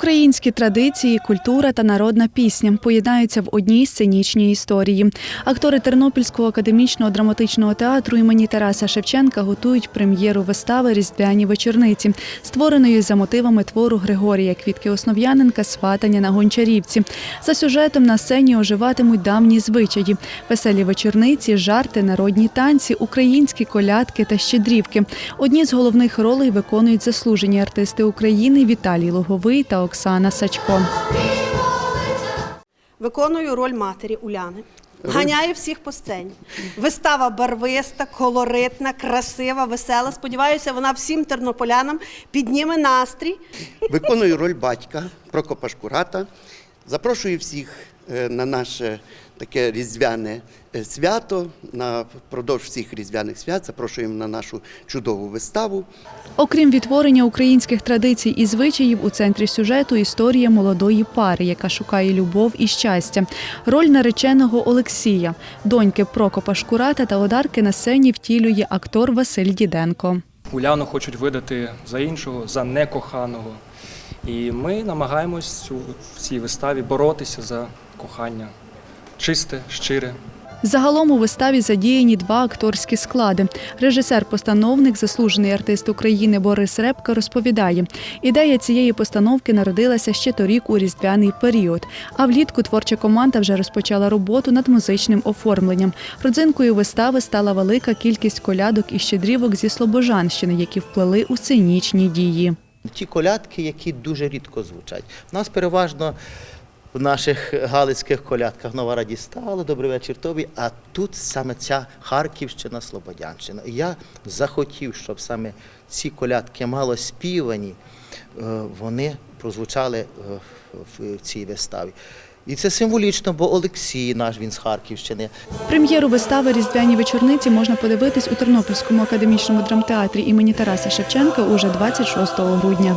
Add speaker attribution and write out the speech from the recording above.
Speaker 1: Українські традиції, культура та народна пісня поєднаються в одній сценічній історії. Актори Тернопільського академічного драматичного театру імені Тараса Шевченка готують прем'єру вистави Різдвяні вечорниці, створеної за мотивами твору Григорія Квітки Основ'яненка Сватання на гончарівці. За сюжетом на сцені оживатимуть давні звичаї, веселі вечорниці, жарти, народні танці, українські колядки та щедрівки. Одні з головних ролей виконують заслужені артисти України Віталій Логовий та Оксана Сачко.
Speaker 2: Виконую роль матері Уляни. Ганяю всіх по сцені. Вистава барвиста, колоритна, красива, весела. Сподіваюся, вона всім тернополянам підніме настрій.
Speaker 3: Виконую роль батька Прокопа Шкурата. Запрошую всіх на наше таке різдвяне е, свято. На продовж всіх різдвяних свят запрошуємо на нашу чудову виставу.
Speaker 1: Окрім відтворення українських традицій і звичаїв, у центрі сюжету історія молодої пари, яка шукає любов і щастя. Роль нареченого Олексія, доньки Прокопа Шкурата та Одарки на сцені втілює актор Василь Діденко.
Speaker 4: Уляну хочуть видати за іншого, за некоханого. І ми намагаємось цю- в цій виставі боротися за кохання. Чисте, щире.
Speaker 1: Загалом у виставі задіяні два акторські склади. Режисер-постановник, заслужений артист України Борис Репка розповідає, ідея цієї постановки народилася ще торік у різдвяний період. А влітку творча команда вже розпочала роботу над музичним оформленням. Родзинкою вистави стала велика кількість колядок і щедрівок зі Слобожанщини, які вплели у сценічні дії.
Speaker 5: Ті колядки, які дуже рідко звучать. У нас переважно в наших галицьких колядках нова радість стала, добрий вечір тобі. А тут саме ця Харківщина, Слободянщина. Я захотів, щоб саме ці колядки мало співані, е, вони прозвучали е, в цій виставі. І це символічно, бо Олексій наш він з Харківщини.
Speaker 1: Прем'єру вистави Різдвяні вечорниці можна подивитись у Тернопільському академічному драмтеатрі імені Тараса Шевченка уже 26 грудня.